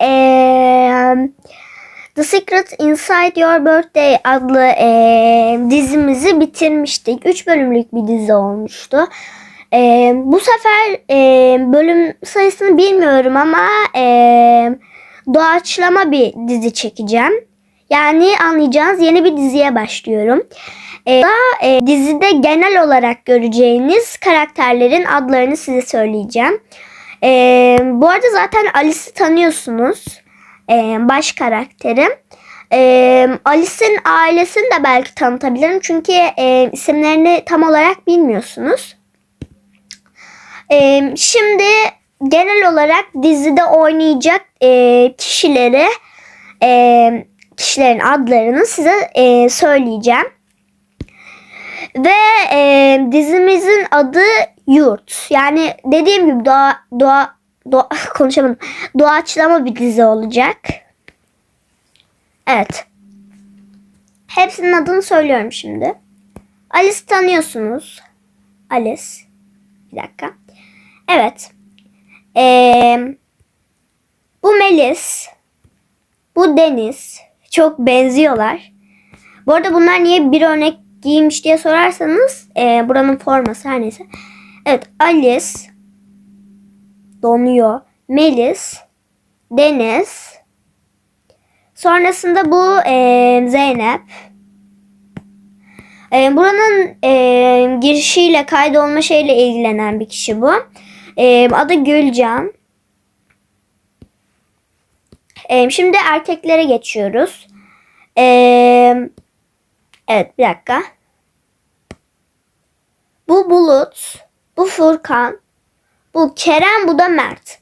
eee, The Secret Inside Your Birthday adlı eee, dizimizi bitirmiştik. 3 bölümlük bir dizi olmuştu. Eee, bu sefer eee, bölüm sayısını bilmiyorum ama eee, doğaçlama bir dizi çekeceğim. Yani anlayacağınız yeni bir diziye başlıyorum. Ee, da, e, dizide genel olarak göreceğiniz karakterlerin adlarını size söyleyeceğim. Ee, bu arada zaten Alice'i tanıyorsunuz. Ee, baş karakteri. Ee, Alice'in ailesini de belki tanıtabilirim. Çünkü e, isimlerini tam olarak bilmiyorsunuz. Ee, şimdi genel olarak dizide oynayacak e, kişileri e, kişilerin adlarını size e, söyleyeceğim. Ve e, dizimizin adı Yurt. Yani dediğim gibi doğa, doğa, doğa konuşamadım. Doğaçlama bir dizi olacak. Evet. Hepsinin adını söylüyorum şimdi. Alice tanıyorsunuz. Alice. Bir dakika. Evet. Ee, bu Melis. Bu Deniz. Çok benziyorlar. Bu arada bunlar niye bir örnek giymiş diye sorarsanız e, buranın forması her neyse. Evet Alice donuyor. Melis Deniz sonrasında bu e, Zeynep e, buranın e, girişiyle kaydolma şeyle ilgilenen bir kişi bu. E, adı Gülcan. E, şimdi erkeklere geçiyoruz. E, evet bir dakika. Bu Bulut. Bu Furkan. Bu Kerem. Bu da Mert.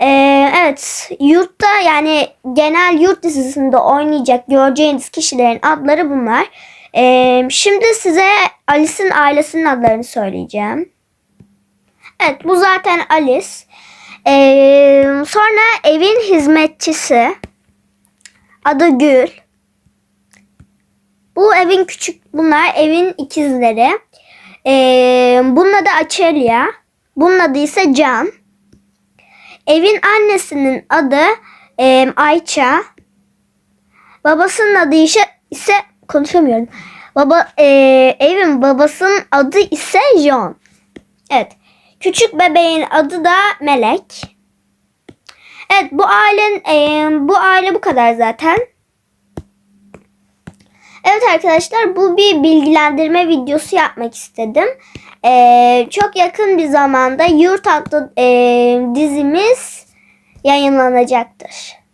E, evet yurtta yani genel yurt dizisinde oynayacak göreceğiniz kişilerin adları bunlar. E, şimdi size Alice'in ailesinin adlarını söyleyeceğim. Evet bu zaten Alice. Ee, sonra evin hizmetçisi adı Gül. Bu evin küçük bunlar evin ikizleri. Ee, bunun adı Açelya. Bunun adı ise Can. Evin annesinin adı e, Ayça. Babasının adı ise, ise konuşamıyorum. Baba e, evin babasının adı ise John. Evet. Küçük bebeğin adı da Melek. Evet bu ailen e, bu aile bu kadar zaten. Evet arkadaşlar bu bir bilgilendirme videosu yapmak istedim. E, çok yakın bir zamanda Yurt adlı e, dizimiz yayınlanacaktır.